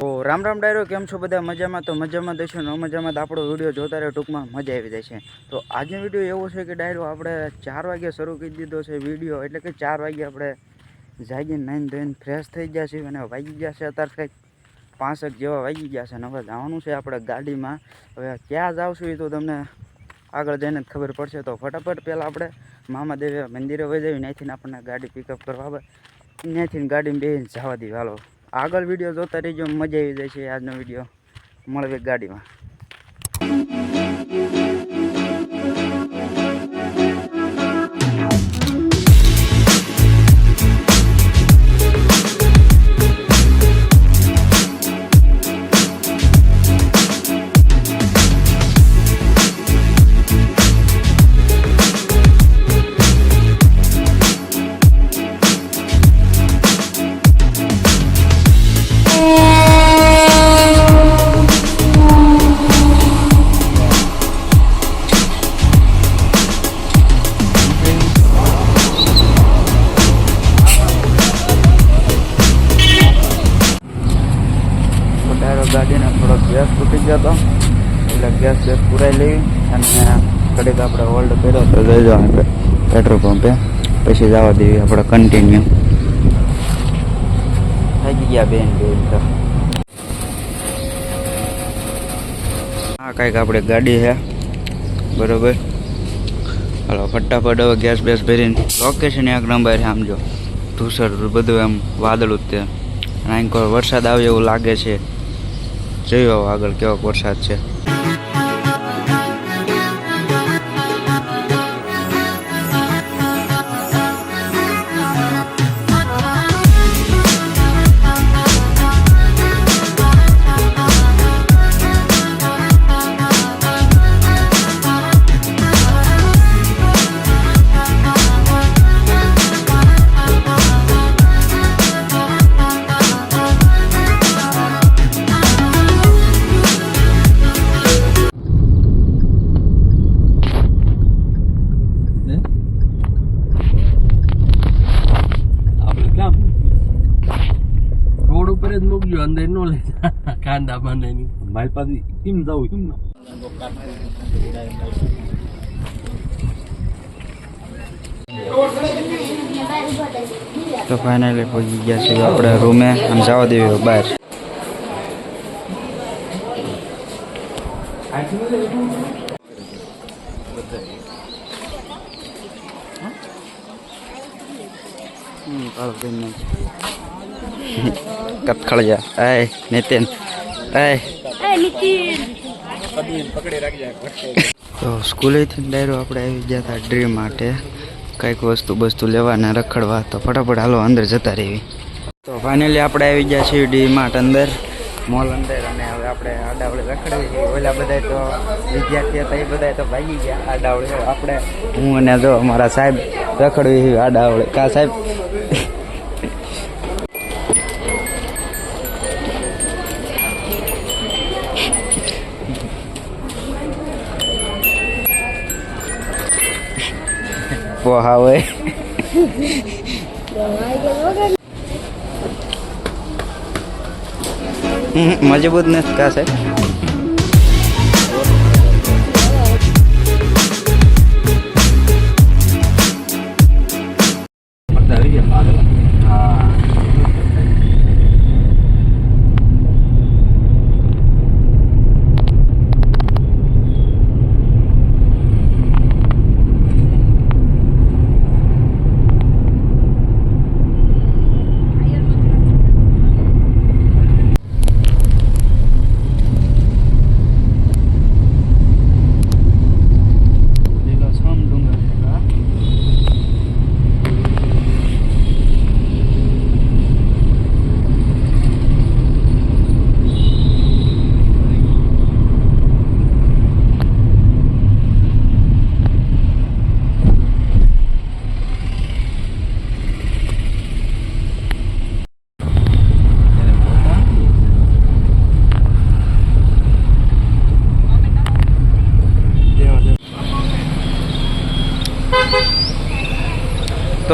તો રામ રામ ડાયરો, કેમ છો બધા? મજામાં? તો મજામાં દેશો ન? મજામાં તો આપણો વીડિયો જોતા રહો, ટૂંકમાં મજા આવી જાય છે તો આજનો વીડિયો એવો છે કે ડાયરો, આપણે ચાર વાગે શરૂ કરી દીધો છે વીડિયો, એટલે કે ચાર વાગે આપણે જાગીને નાઈન ધોઈને ફ્રેશ થઈ ગયા છીએ અને વાગી ગયા છે અત્યારે કંઈક પાંસઠ જેવા વાગી ગયા છે અને હવે જવાનું છે આપણે ગાડીમાં. હવે ક્યાં જાવશું એ તો તમને આગળ જઈને જ ખબર પડશે. તો ફટાફટ પહેલાં આપણે મામાદેવ મંદિરે વહી જઈએ ત્યાંથી આપણને ગાડી પિકઅપ કરવા આવે. ત્યાંથી ગાડીમાં બેસીને જવા દઈએ. હાલો. આગળ વીડિયો જોતા રહીજો મજા આવી છે આજનો વીડિયો. મળવે ગાડીમાં. ગાડીને થોડોક ગેસ તૂટી ગયો હતો. એટલે ગેસ ગેસ પુરાઈ લેવી અને ઘડીક આપણે હોલ્ડ કર્યો તો જઈ જવાનું પેટ્રોલ પંપે. પછી જવા દેવી આપણે કન્ટિન્યુ થઈ ગયા બેન બેન તો હા કાંઈક આપણે ગાડી છે. બરોબર. હલો, ફટાફટ હવે ગેસ બેસ ભરીને લોકેશન એક નંબર છે આમ જો. ધૂસર, બધું એમ વાદળું જ તે. અને વરસાદ આવે એવું લાગે છે. જોયો આગળ કેવો વરસાદ છે. રોડ ઉપર જ મૂકજો અંદર નો લઈ જા. કાંદા બાંધવાની મારી પાસે કેમ જવું કેમ ના તો ફાઇનલી પહોંચી ગયા છીએ આપણે રૂમે અને જવા દેવી બહાર કથળિયા એ નીતિન એ તો સ્કૂલેથી ડાયરો આપણે આવી ગયા હતા ડ્રીમ માટે. કંઈક વસ્તુ બસ્તુ લેવાના રખડવા. તો ફટાફટ હાલો અંદર જતા રહેવી તો ફાઇનલી આપણે આવી ગયા છીએ ડી માર્ટ અંદર. મોલ અંદર અને હવે આપણે આડાવડે રખડવી છીએ. ઓલા બધા તો વિદ્યાર્થી હતા એ બધા તો ભાગી ગયા આડાવડે. આપણે હું અને જો અમારા સાહેબ રખડવી આડાવડે. કા સાહેબ? પોહા હોય હમ, મજબૂત નથી કા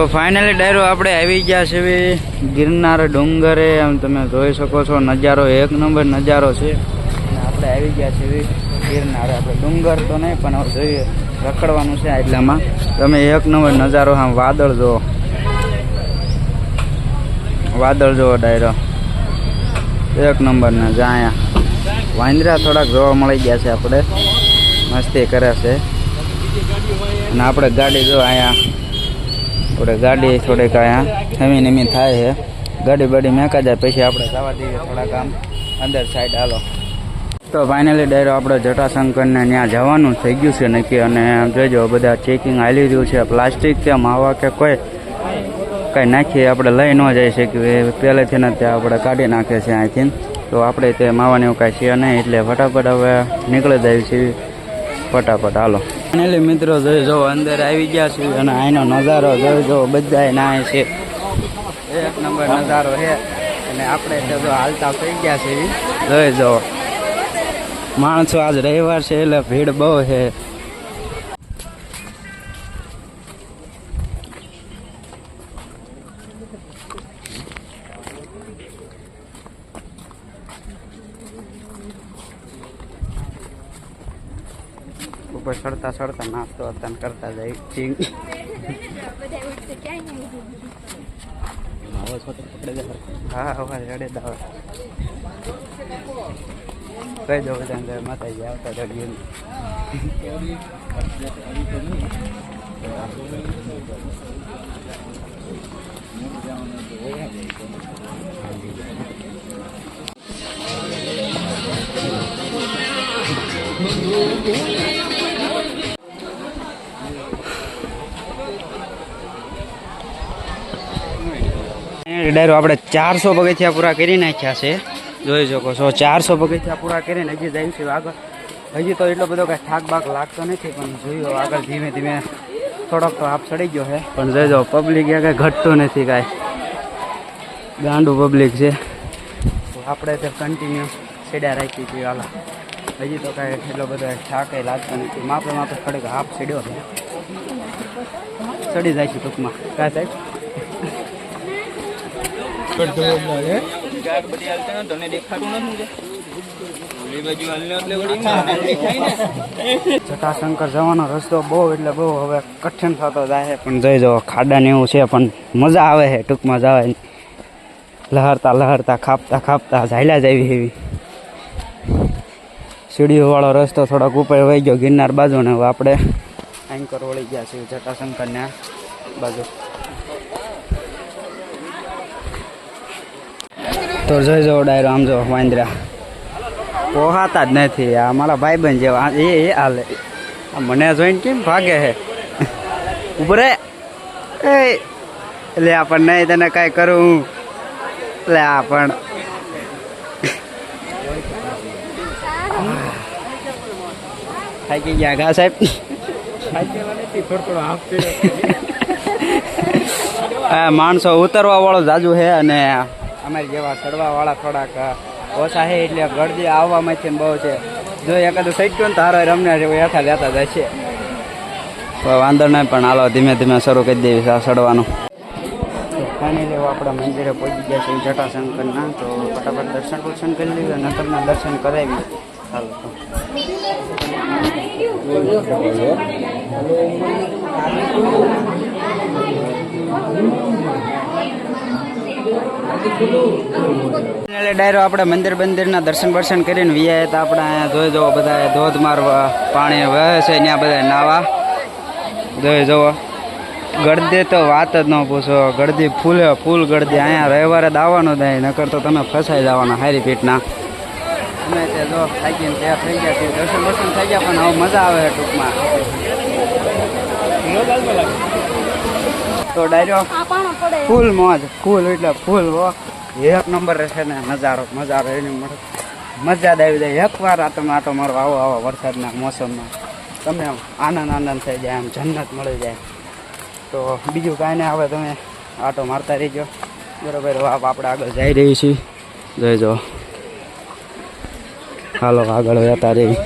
તો ફાઇનલી ડાયરો આપણે આવી ગયા છે ગિરનાર ડુંગરે, આમ તમે જોઈ શકો છો, નજારો એક નંબર નજારો છે. આપણે આવી ગયા છે ગિરનાર. આપણે ડુંગર તો નહીં, પણ હવે જોઈએ રખડવાનું છે એટલામાં તમે એક નંબર નજારો આમ વાદળ જુઓ. વાદળ જુઓ ડાયરો. એક નંબરના જાયા વાંદરા થોડાક જોવા મળી ગયા છે આપણે. મસ્તી કરે છે. અને આપણે ગાડી જો અહીંયા આપણે ગાડી થોડીક અહીંયા હમી નમી થાય છે. ગાડી બાડી મેંકા જાય, પછી આપણે જવા દઈએ થોડાક આમ. અંદર સાઈડ હાલો. તો ફાઇનલી ડાયરો આપણે જટાશંકરને ત્યાં જવાનું થઈ ગયું છે નક્કી. અને જોજો બધા ચેકિંગ હાલી રહ્યું છે. પ્લાસ્ટિક કે માવા કે કોઈ, કાંઈ નાખીએ, આપણે લઈ ન જઈ શકીએ. પહેલેથી ને ત્યાં આપણે કાઢી નાખે છે અહીંથી. તો આપણે તે માવાની કાંઈ છે નહીં, એટલે ફટાફટ હવે નીકળી જાય છે. ફટાફટ, હાલો. ફાઇનલી મિત્રો, જોઈ, જો અંદર આવી ગયા છે અને આનો નજારો જોઈ, જો બધા નાય છે. એક નંબર નજારો છે. અને આપણે જો હાલતા થઈ ગયા છે જોઈ, જો. માણસો આજ રવિવાર છે એટલે ભીડ બહુ છે. ઉપર ચડતા ચડતા નાસ્તો હતા કરતા જાય ચીંગ હા હવે રડે દાવ કહી દો બધા અંદર માતાજી આવતા રડીએ ડાયરો આપણે ચારસો પગથિયા પૂરા કરી નાખ્યા છે. જોઈ શકો છો, ચારસો પગથિયા પૂરા કરીને હજી જાય છે આગળ. હજી તો એટલો બધો કાંઈ થાક બાક લાગતો નથી, પણ જોયો આગળ ધીમે ધીમે થોડોક તો આપ ચડી ગયો છે. પણ જોઈજો પબ્લિક એ કાંઈ ઘટતું નથી કાંઈ. ગાંડું પબ્લિક છે. આપણે તે કન્ટિન્યુ સીડા રાખી છીએ હાલા. હજી તો કાંઈ એટલો બધો થાક લાગતો નથી. માપે માપે થોડીક હાફ સીડ્યો છે. ચડી જાય છે ટૂંકમાં. કાંઈ સાહેબ જટાશંકર જવાનો રસ્તો બહુ એટલે બહુ હવે કઠિન થતો જાય છે. પણ જઈ જાઓ ખાડા ને એવું છે પણ મજા આવે છે ટૂંકમાં જવાય લહરતા લહરતા ખાપતા ખાપતા ઝાયલા જ આવી એવી. સીડીઓવાળો રસ્તો થોડોક ઉપર વહી ગયો ગિરનાર બાજુ ને હવે આપણે એન્કર વળી ગયા છીએ જટાશંકરના બાજુ. તો જોઈ જવો ડાયરો, આમ જો, વાંદરા. પોહાતા જ નથી. આ મારા ભાઈબંધ જેવા. એ એ હાલે. મને જોઈને કેમ ભાગે છે ઉભરે. એ, એટલે આપણ નહીં, તને કાંઈ કરું એટલે આ પણ. થાકી ગયા ઘા સાહેબ. માણસો ઉતરવા વાળો જાજુ છે અને અમારી જેવા સડવાવાળા થોડાક ઓછા છે એટલે ગળદી આવવામાંથી બહુ છે. જો એકાદું સઈટ ને તારો રમને જેવું હેઠા લેતા છે તો વાંધો નહીં પણ હાલો ધીમે ધીમે શરૂ કરી દેવી આ ચડવાનું. ફાઇનલી આપણા મંદિરે પહોંચી ગયા છે જટાશંકરના. તો ફટાફટ દર્શન દર્શન કરી લીધું અને તમને દર્શન કરાવી. હાલો તો એટલે ડાયરો આપણે મંદિર બંદિરના દર્શન બર્શન કરીને વ્યાય તો આપણે અહીંયા જોઈ જવો બધા ધોધમાર પાણી વહે છે. ત્યાં બધા નાવા. જોઈ જવો ગળદી તો વાત જ ન પૂછો. ગળદી ફૂલે, ફૂલ ગળદી. અહીંયા રવિવારે દાવાનું થાય. નકર તો તમે ફસાઈ જવાના હારી પીઠના. અમે તે જો થાકીને તૈયાર થઈ ગયા છીએ. દર્શન બર્શન થઈ ગયા, પણ હવે મજા આવે ટૂંકમાં. તો ડાયરો ફૂલ મોજ ફૂલ એટલે ફૂલ હો. એક નંબર રહેશે ને નજારો નજારો એની મળે. મજા જ આવી જાય. એકવાર આ તમે આટો મારો આવો આવો વરસાદના મોસમમાં. તમને આનંદ આનંદ થઈ જાય આમ જન્નત મળી જાય. તો બીજું કાંઈ નહીં આવે તમે આટો મારતા રહીજો. બરોબર વાપ આપ આપણે આગળ જઈ રહી છીએ. જોઈજો હાલો આગળ જતા રહી.